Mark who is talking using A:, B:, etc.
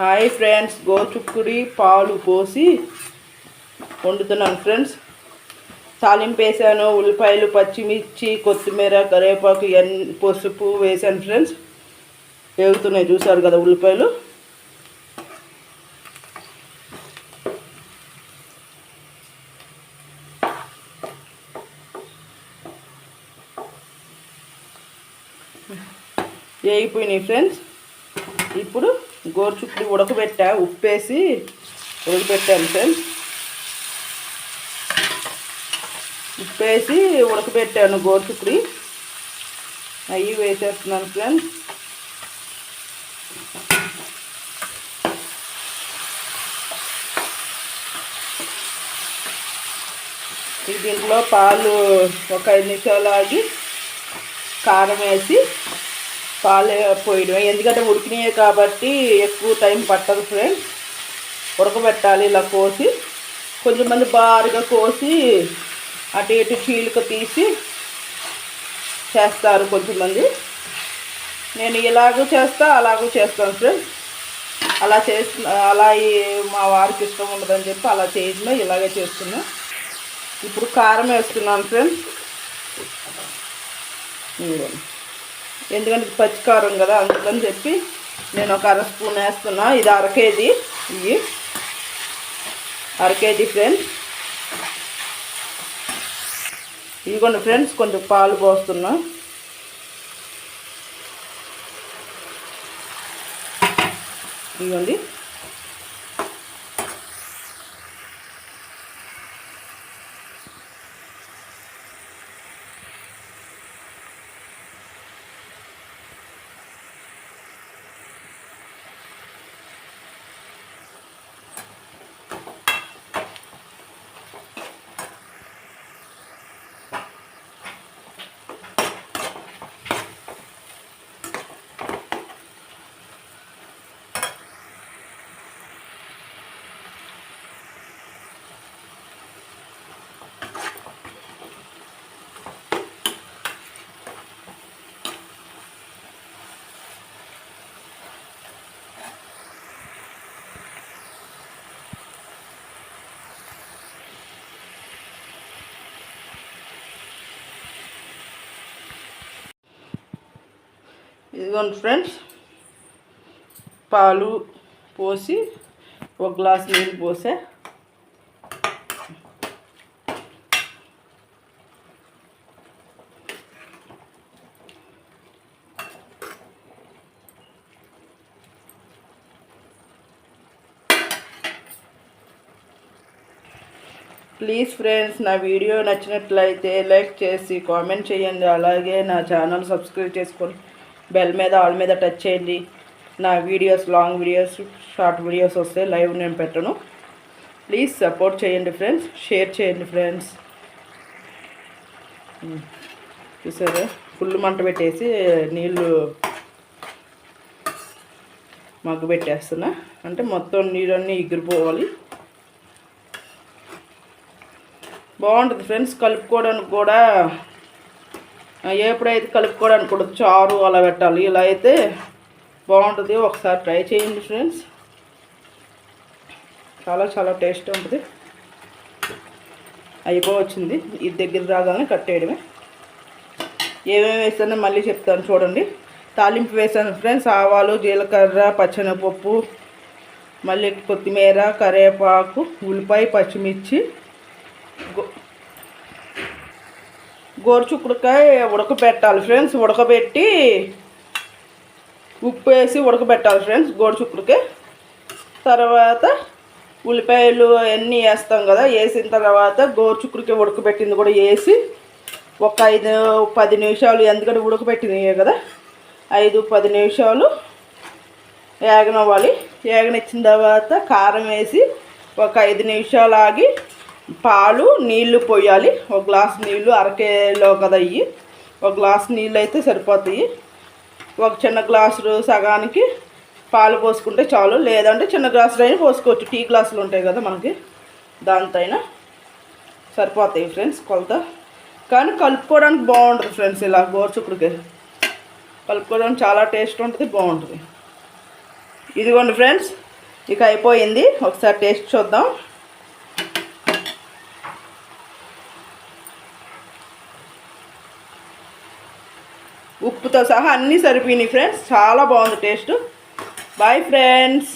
A: Hi friends గోచుక్కుడి పాలు పోసి వండుతున్నాను friends తాలింపు వేసాను ఉల్లిపాయలు పచ్చిమిర్చి కొత్తిమీర కరివేపాకు ఎన్ పసుపు వేసాను ఫ్రెండ్స్ వేగుతున్నాయి చూసారు కదా ఉల్లిపాయలు. వేగిపోయినాయి ఫ్రెండ్స్ ఇప్పుడు గోరుచుక్కుడు ఉడకబెట్టా ఉప్పేసి ఉడకబెట్టాను ఫ్రెండ్స్. ఉప్పేసి ఉడకబెట్టాను గోరుచుక్కుడి అవి వేసేస్తున్నాను ఫ్రెండ్స్. దీంట్లో పాలు ఒక ఐదు నిమిషాలు ఆగి కారం వేసి పాలు పోయడం ఎందుకంటే ఉడికినాయి కాబట్టి ఎక్కువ టైం పట్టదు ఫ్రెండ్స్ ఉడకబెట్టాలి ఇలా కోసి. కొంచెంమంది బారుగా కోసి అటు ఇటు చీలిక తీసి చేస్తారు కొంతమంది నేను ఇలాగూ చేస్తా అలాగూ చేస్తాను ఫ్రెండ్స్ అలా చేస్తు అలా మా వారికి ఇష్టం ఉండదని చెప్పి అలా చేయకుండా ఇలాగే చేస్తున్నా. ఇప్పుడు కారం వేస్తున్నాను ఫ్రెండ్స్ ఎందుకంటే పచ్చికారం కదా అందుకని చెప్పి నేను ఒక అర స్పూన్ వేస్తున్నా. ఇది అర కేజీ. ఇవి అర కేజీ ఫ్రెండ్స్. ఇదిగోండి ఫ్రెండ్స్ కొంచెం పాలు పోస్తున్నా. ఇదిగోండి. ఇదిగోండి ఫ్రెండ్స్ పాలు పోసి ఒక గ్లాస్ నీళ్ళు పోసే. ప్లీజ్ ఫ్రెండ్స్ నా వీడియో నచ్చినట్లయితే లైక్ చేసి కామెంట్ చేయండి. అలాగే నా ఛానల్ సబ్స్క్రైబ్ చేసుకోండి బెల్ మీద ఆల్ మీద టచ్ చేయండి. నా videos long videos short videos వస్తే లైవ్ నేను పెట్టను. ప్లీజ్ సపోర్ట్ చేయండి ఫ్రెండ్స్ షేర్ చేయండి ఫ్రెండ్స్ hmm. చూసారా? ఫుల్ మంట పెట్టేసి నీళ్ళు మగ్గు పెట్టేస్తున్నా. అంటే మొత్తం నీళ్ళన్నీ ఎగిరిపోవాలి. బాగుంటుంది ఫ్రెండ్స్ కలుపుకోవడానికి కూడా ఎప్పుడైతే కలుపుకోవడానికి కూడా చారు అలా పెట్టాలి ఇలా అయితే బాగుంటుంది. ఒకసారి ట్రై చేయండి ఫ్రెండ్స్. చాలా చాలా టేస్ట్ ఉంటుంది. అయిపోవచ్చింది. ఇది దగ్గర రాగానే కట్టేయడమే ఏమేమి వేసానో మళ్ళీ చెప్తాను చూడండి. తాలింపు వేసాను ఫ్రెండ్స్. ఆవాలు జీలకర్ర పచ్చనపప్పు మళ్ళీ కొత్తిమీర కరివేపాకు ఉల్లిపాయ పచ్చిమిర్చి గోరుచుక్కుడుకాయ ఉడకబెట్టాలి ఫ్రెండ్స్ ఉడకబెట్టి ఉప్పు వేసి ఉడకబెట్టాలి ఫ్రెండ్స్ గోరుచుక్కుడుకాయ తర్వాత ఉల్లిపాయలు అవన్నీ వేస్తాం కదా వేసిన తర్వాత గోరుచుక్కుడికి ఉడకబెట్టింది కూడా వేసి ఒక ఐదు పది నిమిషాలు ఎందుకంటే ఉడకబెట్టినవి కదా ఐదు పది నిమిషాలు వేగనవ్వాలి వేగనిచ్చిన తర్వాత కారం వేసి ఒక ఐదు నిమిషాలు ఆగి పాలు నీళ్ళు పోయాలి. ఒక గ్లాస్ నీళ్ళు అరకేలో కదా ఇవి ఒక గ్లాస్ నీళ్ళు అయితే సరిపోతాయి. ఒక చిన్న గ్లాసు సగానికి పాలు పోసుకుంటే చాలు. లేదంటే చిన్న గ్లాసులు అయినా పోసుకోవచ్చు. టీ గ్లాసులు ఉంటాయి కదా మనకి. దాంతో అయినా సరిపోతాయి ఫ్రెండ్స్ కొలత. కానీ కలుపుకోవడానికి బాగుంటుంది ఫ్రెండ్స్ ఇలా గోరుచుక్కుడికి కలుపుకోవడానికి చాలా టేస్ట్ ఉంటుంది బాగుంటుంది. ఇదిగోండి ఫ్రెండ్స్ ఇక అయిపోయింది. ఒకసారి టేస్ట్ చూద్దాం. ఉప్పుతో సహా అన్నీ సరిపోయినాయి ఫ్రెండ్స్ చాలా బాగుంది టేస్ట్. Bye friends